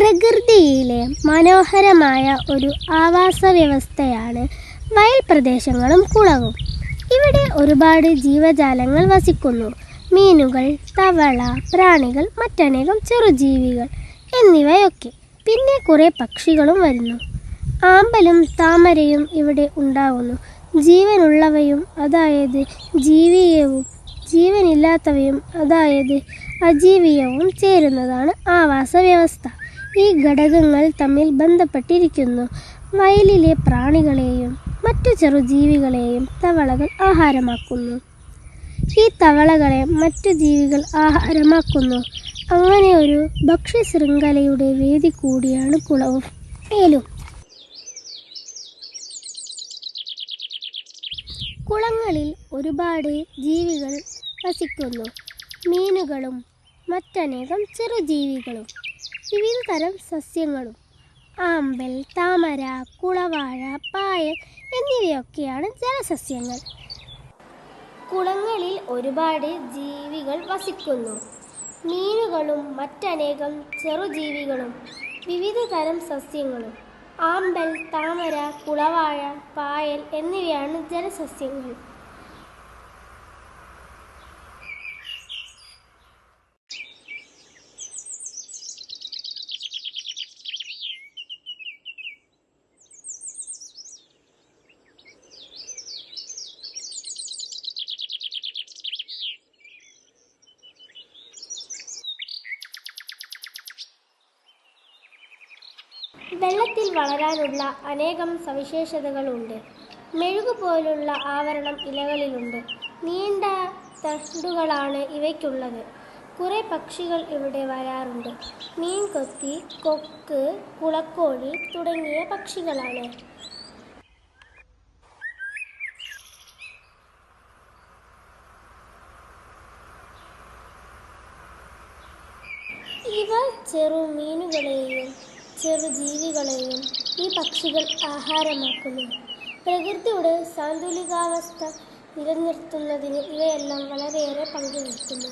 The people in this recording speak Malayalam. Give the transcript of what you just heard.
ഇന്ത്യയിലെ മനോഹരമായ ഒരു ആവാസ വ്യവസ്ഥയാണ് വയൽ പ്രദേശങ്ങളും കുളവും. ഇവിടെ ഒരുപാട് ജീവജാലങ്ങൾ വസിക്കുന്നു. മീനുകൾ തവള പ്രാണികൾ മറ്റനേകം ചെറുജീവികൾ എന്നിവയൊക്കെ പിന്നെ കുറേ പക്ഷികളും വരുന്നു. ആമ്പലും താമരയും ഇവിടെ ഉണ്ടാകുന്നു ജീവനുള്ളവയും അതായത് ജീവിയവും ജീവനില്ലാത്തവയും അതായത് അജീവിയവും ചേരുന്നതാണ് ആവാസ വ്യവസ്ഥ ഈ ഘടകങ്ങൾ തമ്മിൽ ബന്ധപ്പെട്ടിരിക്കുന്നു. വയലിലെ പ്രാണികളെയും മറ്റു ചെറുജീവികളെയും തവളകൾ ആഹാരമാക്കുന്നു. ഈ തവളകളെ മറ്റു ജീവികൾ ആഹാരമാക്കുന്നു. അങ്ങനെ ഒരു ഭക്ഷ്യശൃംഖലയുടെ വേദി കൂടിയാണ് കുളവും മേലും. കുളങ്ങളിൽ ഒരുപാട് ജീവികൾ വസിക്കുന്നു. മീനുകളും മറ്റനേകം ചെറുജീവികളും. വിവിധ തരം സസ്യങ്ങളും. ആമ്പൽ താമര കുളവാഴ പായൽ എന്നിവയൊക്കെയാണ് ജലസസ്യങ്ങൾ. കുളങ്ങളിൽ ഒരുപാട് ജീവികൾ വസിക്കുന്നു. മീനുകളും മറ്റനേകം ചെറുജീവികളും വിവിധ തരം സസ്യങ്ങളും. ആമ്പൽ താമര കുളവാഴ പായൽ എന്നിവയാണ് ജലസസ്യങ്ങൾ. വെള്ളത്തിൽ വളരാനുള്ള അനേകം സവിശേഷതകളുണ്ട്. മെഴുകു പോലുള്ള ആവരണം ഇലകളിലുണ്ട്. നീണ്ട തണ്ടുകളാണ് ഇവയ്ക്കുള്ളത്. കുറേ പക്ഷികൾ ഇവിടെ വരാറുണ്ട്. മീൻകൊത്തി കൊക്ക് കുളക്കോഴി തുടങ്ങിയ പക്ഷികളാണ്. ഇവ ചെറു മീനുകളെയും ചെറു ജീവികളെയും ഈ പക്ഷികൾ ആഹാരമാക്കുന്നു. പ്രകൃതിയുടെ സാന്തുലികാവസ്ഥ നിലനിർത്തുന്നതിന് ഇവയെല്ലാം വളരെയേറെ പങ്കുവഹിക്കുന്നു.